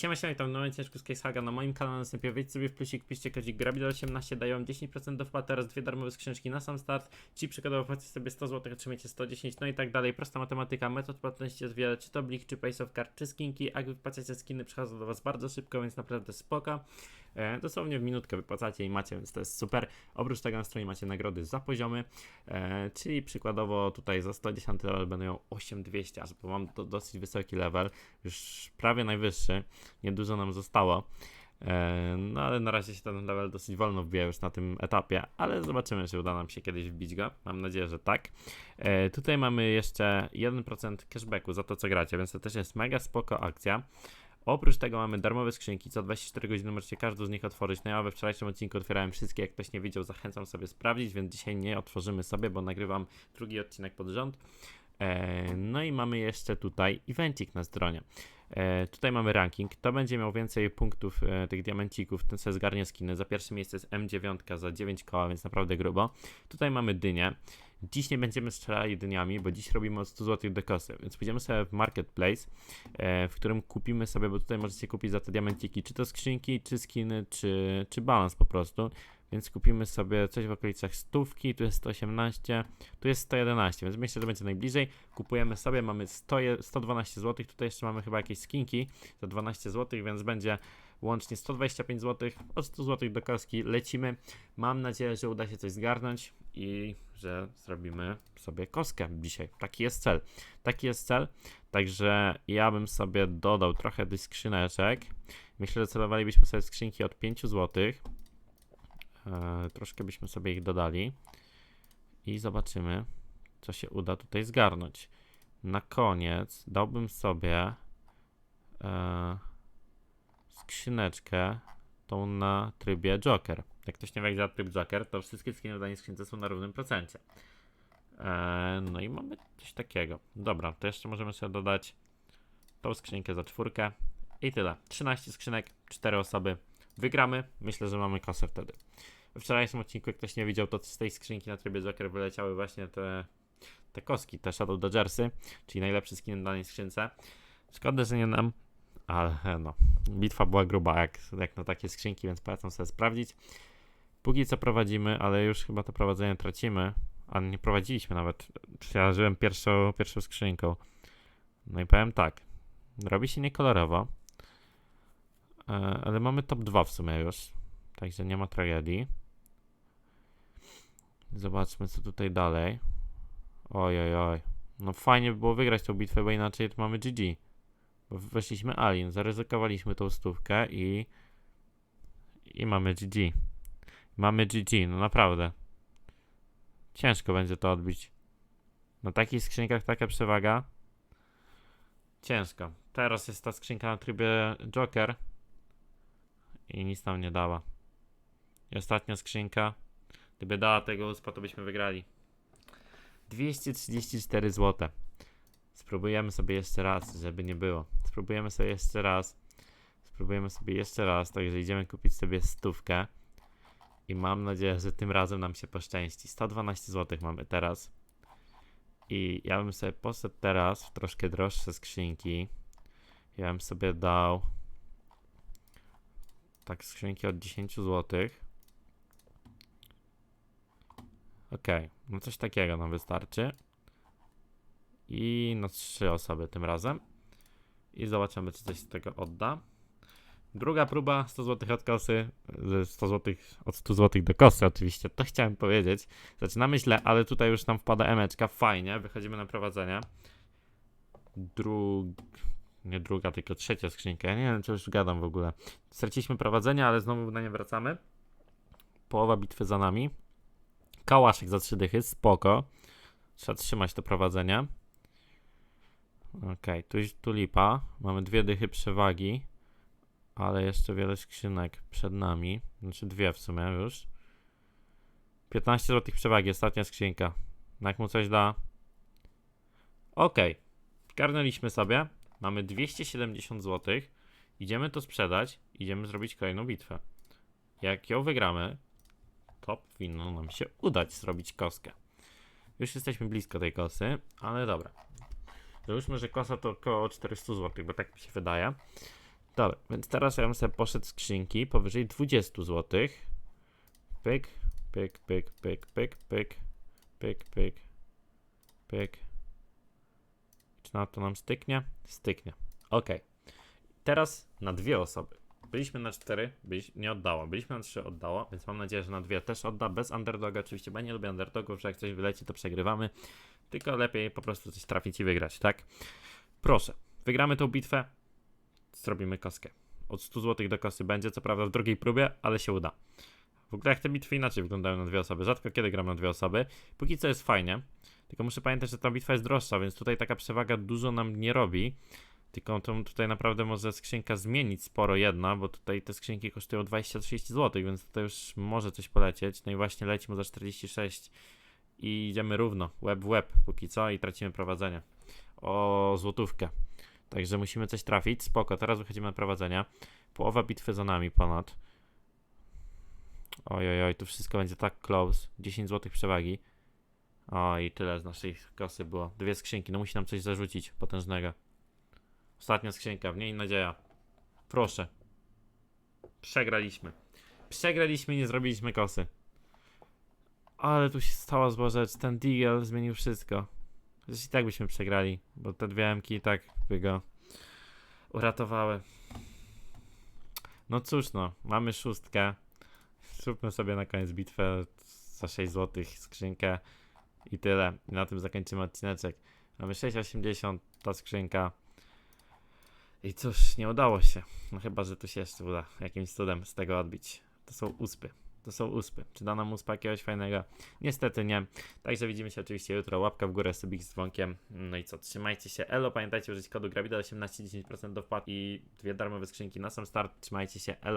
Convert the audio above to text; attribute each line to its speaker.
Speaker 1: Siema, siema, tam nowy ciężko z Case Haga na moim kanale następnie wejdź sobie w plusik, piszcie kodzik Grabil18, dają 10% do wpłaty oraz dwie darmowe skrzyneczki na sam start. Ci przykładowo płacicie sobie 100 zł, otrzymacie 110, no i tak dalej. Prosta matematyka, metod płatności jest wiele, czy to Blik, czy Pace of Card, czy skinki. Jak wy wpłacacie skiny, przychodzą do was bardzo szybko, więc naprawdę spoko. E, dosłownie w minutkę wypłacacie i macie, więc to jest super. Oprócz tego na stronie macie nagrody za poziomy, e, czyli przykładowo tutaj za 110 level będą miał 8200, aż bo mam to dosyć wysoki level, już prawie najwyższy niedużo nam zostało. E, No ale na razie się ten level dosyć wolno wbija już na tym etapie, ale zobaczymy, czy uda nam się kiedyś wbić go. Mam nadzieję, że tak. E, Tutaj mamy jeszcze 1% cashbacku za to, co gracie, więc to też jest mega spoko akcja. Oprócz tego mamy darmowe skrzynki, co 24 godziny możecie każdą z nich otworzyć. No ja we wczorajszym odcinku otwierałem wszystkie, jak ktoś nie widział, zachęcam sobie sprawdzić, więc dzisiaj nie otworzymy sobie, bo nagrywam drugi odcinek pod rząd. E, No i mamy jeszcze tutaj evencik na stronie. E, tutaj mamy ranking. To będzie miał więcej punktów e, tych diamencików. Ten sobie zgarnie skiny. Za pierwsze miejsce jest M9 za 9 koła, więc naprawdę grubo. Tutaj mamy dynię. Dziś nie będziemy strzelali dyniami, bo dziś robimy od 100 zł dekosy, więc pójdziemy sobie w marketplace, e, w którym kupimy sobie, bo tutaj możecie kupić za te diamenciki, czy to skrzynki, czy skiny, czy, czy balans po prostu. Więc kupimy sobie coś w okolicach stówki, tu jest 118, tu jest 111, więc myślę, że będzie najbliżej. Kupujemy sobie, mamy 100, je- 112 zł, tutaj jeszcze mamy chyba jakieś skinki za 12 zł, więc będzie łącznie 125 zł, od 100 zł do kostki lecimy. Mam nadzieję, że uda się coś zgarnąć i że zrobimy sobie kostkę dzisiaj. Taki jest cel. Taki jest cel, także ja bym sobie dodał trochę tych skrzyneczek. Myślę, że celowalibyśmy sobie skrzynki od 5 zł. E, troszkę byśmy sobie ich dodali i zobaczymy, co się uda tutaj zgarnąć. Na koniec dałbym sobie e, skrzyneczkę tą na trybie Joker. Jak ktoś nie wie, jak działa tryb Joker, to wszystkie skiny w danej skrzynce są na równym procencie. E, no i mamy coś takiego. Dobra, to jeszcze możemy sobie dodać tą skrzynkę za czwórkę i tyle. 13 skrzynek, 4 osoby. Wygramy. Myślę, że mamy kosę wtedy. Wczorajszym odcinku, jak ktoś nie widział, to z tej skrzynki na trybie Joker wyleciały właśnie te, te koski, te Shadow Dodgersy, czyli najlepszy skin w danej skrzynce. Szkoda, że nie nam, ale no, bitwa była gruba jak, jak na takie skrzynki, więc polecam sobie sprawdzić. Póki co prowadzimy, ale już chyba to prowadzenie tracimy, a nie prowadziliśmy nawet. Ja żyłem pierwszą, pierwszą skrzynką. No i powiem tak, robi się niekolorowo, e, ale mamy top 2 w sumie już, także nie ma tragedii. Zobaczmy, co tutaj dalej. Oj, oj, oj. No fajnie by było wygrać tą bitwę, bo inaczej to mamy GG. Bo Weszliśmy Alien, zaryzykowaliśmy tą stówkę i... I mamy GG. Mamy GG, no naprawdę. Ciężko będzie to odbić. Na takich skrzynkach taka przewaga. Ciężko. Teraz jest ta skrzynka na trybie Joker. I nic nam nie dała. I ostatnia skrzynka. Gdyby dała tego uspa, to byśmy wygrali. 234 zł. Spróbujemy sobie jeszcze raz, żeby nie było. Spróbujemy sobie jeszcze raz. Spróbujemy sobie jeszcze raz. Także idziemy kupić sobie stówkę. I mam nadzieję, że tym razem nam się poszczęści. 112 zł mamy teraz. I ja bym sobie poszedł teraz w troszkę droższe skrzynki. Ja bym sobie dał tak skrzynki od 10 zł. Okej, no coś takiego nam wystarczy. I na trzy osoby tym razem. I zobaczymy, czy coś z tego odda. Druga próba 100 zł od kosy. ze 100 zł od 100 zł do kosy, oczywiście. To chciałem powiedzieć. Zaczynamy źle, ale tutaj już nam wpada emeczka. Fajnie, wychodzimy na prowadzenie. Drug... Nie druga, tylko trzecia skrzynka. Nie wiem, co już gadam w ogóle. Straciliśmy prowadzenie, ale znowu na nie wracamy. Połowa bitwy za nami. Kałaszek za trzy dychy, spoko. Trzeba trzymać to prowadzenie. Okej, tu, tu lipa. Mamy dwie dychy przewagi. Ale jeszcze wiele skrzynek przed nami. Znaczy dwie w sumie już. 15 zł przewagi, ostatnia skrzynka. Jak mu coś da. Okej. Garnęliśmy sobie. Mamy 270 zł. Idziemy to sprzedać. Idziemy zrobić kolejną bitwę. Jak ją wygramy, to powinno nam się udać zrobić koskę. Już jesteśmy blisko tej kosy, ale dobra. Załóżmy, że kosa to około 400 zł, bo tak mi się wydaje. Dobra, więc teraz ja bym sobie poszedł skrzynki powyżej 20 zł. Pyk, pyk, pyk, pyk, pyk, pyk, pyk, pyk, pyk. Czy na to nam styknie? Styknie. Ok. Teraz na dwie osoby. Byliśmy na cztery, byliś, nie oddało. Byliśmy na trzy, oddało, więc mam nadzieję, że na dwie też odda. Bez underdoga oczywiście, bo ja nie lubię underdogów, że jak coś wyleci, to przegrywamy. Tylko lepiej po prostu coś trafić i wygrać, tak? Proszę, wygramy tą bitwę, zrobimy koskę. Od 100 zł do kosy będzie, co prawda w drugiej próbie, ale się uda. W ogóle jak te bitwy inaczej wyglądają na dwie osoby. Rzadko kiedy gram na dwie osoby. Póki co jest fajnie. Tylko muszę pamiętać, że ta bitwa jest droższa, więc tutaj taka przewaga dużo nam nie robi. Tylko to tutaj naprawdę może skrzynka zmienić sporo jedna, bo tutaj te skrzynki kosztują 20-30 zł, więc tutaj już może coś polecieć. No i właśnie lecimy za 46 i idziemy równo, łeb w łeb póki co i tracimy prowadzenie. O złotówkę. Także musimy coś trafić. Spoko, teraz wychodzimy na prowadzenie. Połowa bitwy za nami ponad. Oj, oj, tu wszystko będzie tak close. 10 zł przewagi. O, i tyle z naszej kosy było. Dwie skrzynki, no musi nam coś zarzucić potężnego. Ostatnia skrzynka, w niej nadzieja. Proszę. Przegraliśmy. Przegraliśmy, nie zrobiliśmy kosy. Ale tu się stała zła rzecz. Ten Deagle zmienił wszystko. Zresztą i tak byśmy przegrali, bo te dwie emki i tak by go uratowały. No cóż no, mamy szóstkę. Zróbmy sobie na koniec bitwę za 6 zł skrzynkę i tyle. I na tym zakończymy odcineczek. Mamy 6,80 ta skrzynka. I cóż, nie udało się. No chyba, że tu się jeszcze uda jakimś cudem z tego odbić. To są uspy. To są uspy. Czy da nam uspa jakiegoś fajnego? Niestety nie. Także widzimy się oczywiście jutro. Łapka w górę, subik z dzwonkiem. No i co, trzymajcie się. Elo, pamiętajcie użyć kodu GRABIDA 18 10% do wpłat i dwie darmowe skrzynki na sam start. Trzymajcie się. Elo.